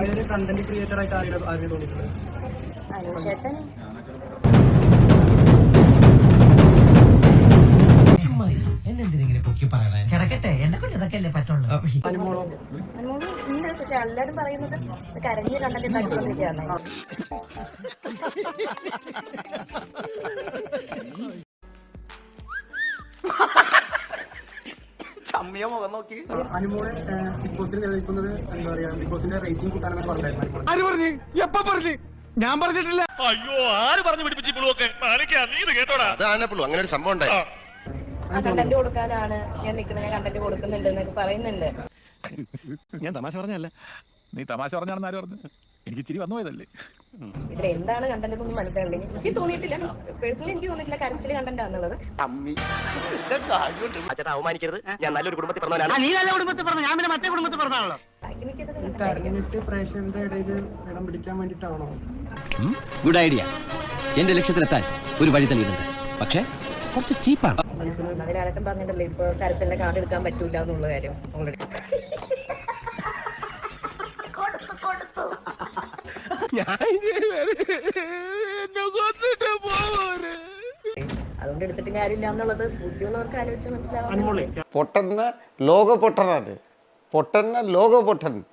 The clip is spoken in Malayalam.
സിനിമയിൽ കണ്ടന്റ് ക്രിയേറ്റർ ആയിട്ട് ആരുടെ ആരുടെ തോന്നിയിട്ടുള്ളത് അനുഷേട്ടൻ എന്നെന്തിനെങ്കിലും പൊക്കി പറയണേ? കിടക്കട്ടെ. എന്നെ കൊണ്ട് ഇതൊക്കെ അല്ലേ പറ്റുള്ളൂ? അനുമോളോ ഉണ്ട്. പക്ഷെ എല്ലാരും പറയുന്നത് ഇത് കരഞ്ഞ് മുഖം നോക്കി അനുമോളെ ബിഗ് ബോസിനെ നിലനിൽക്കുന്നത് എന്താ പറയാ ബിഗ് ബോസിന്റെ റേറ്റിംഗ് കൂട്ടാനെന്ന് പറഞ്ഞായിരുന്നു ആര് പറഞ്ഞു? എപ്പ പറഞ്ഞു? ഞാൻ പറഞ്ഞിട്ടില്ല. അയ്യോ ആര് പറഞ്ഞു പിടിപ്പിച്ചു പുളുവൊക്കെ? നീ ഇത് കേട്ടോടാ. അതാണപ്പോഴും അങ്ങനെ ഒരു സംഭവം ഉണ്ടായി. കണ്ടന്റ് കൊടുക്കാനാണ് ഞാൻ നിൽക്കുന്നത്. കണ്ടന്റ് കൊടുക്കുന്നുണ്ട് എന്നൊക്കെ പറയുന്നുണ്ട്. ഞാൻ തമാശ പറഞ്ഞല്ല നീ തമാശ പറഞ്ഞാണെന്ന് ആര് പറഞ്ഞു? എനിക്ക് ഇച്ചിരി വന്നു പോയതല്ലേ ഇതിൽ എന്താണ് കണ്ടന്റ് എന്നൊന്നും മനസ്സിലായില്ല. എനിക്ക് തോന്നിയിട്ടില്ല. പേഴ്സണലി എനിക്ക് തോന്നിയിട്ടില്ല കരച്ചിൽ കണ്ടന്റ് ആണെന്നുള്ളത്. അച്ഛാ അവമാനിക്കരുത്. ഞാൻ നല്ലൊരു കുടുംബത്തിൽ പറഞ്ഞവനാണ് നീ നല്ല കുടുംബത്തിൽ പറഞ്ഞു ഞാൻ പിന്നെ മറ്റേ കുടുംബത്തിൽ പറഞ്ഞാണല്ലോ പ്രേക്ഷകരുടെ ഇടയിൽ ഇടം പിടിക്കാൻ വേണ്ടിട്ടാണോ ഗുഡ് ഐഡിയ എന്റെ ലക്ഷ്യത്തിലെത്താൻ ഒരു വഴി തെളിയുന്നുണ്ട് പക്ഷേ കുറച്ച് ചീപ്പാണ്. അതിലാരട്ടം പറഞ്ഞിട്ടല്ലേ ഇപ്പൊ കരച്ചിലിന്റെ കാർഡ് എടുക്കാൻ പറ്റൂല എന്നുള്ള കാര്യം. ഓൾറെഡി അതുകൊണ്ട് എടുത്തിട്ട് കാര്യമില്ല പൊട്ടന്ന ലോക പൊട്ടനാണ് പൊട്ടന്ന ലോക പൊട്ടൻ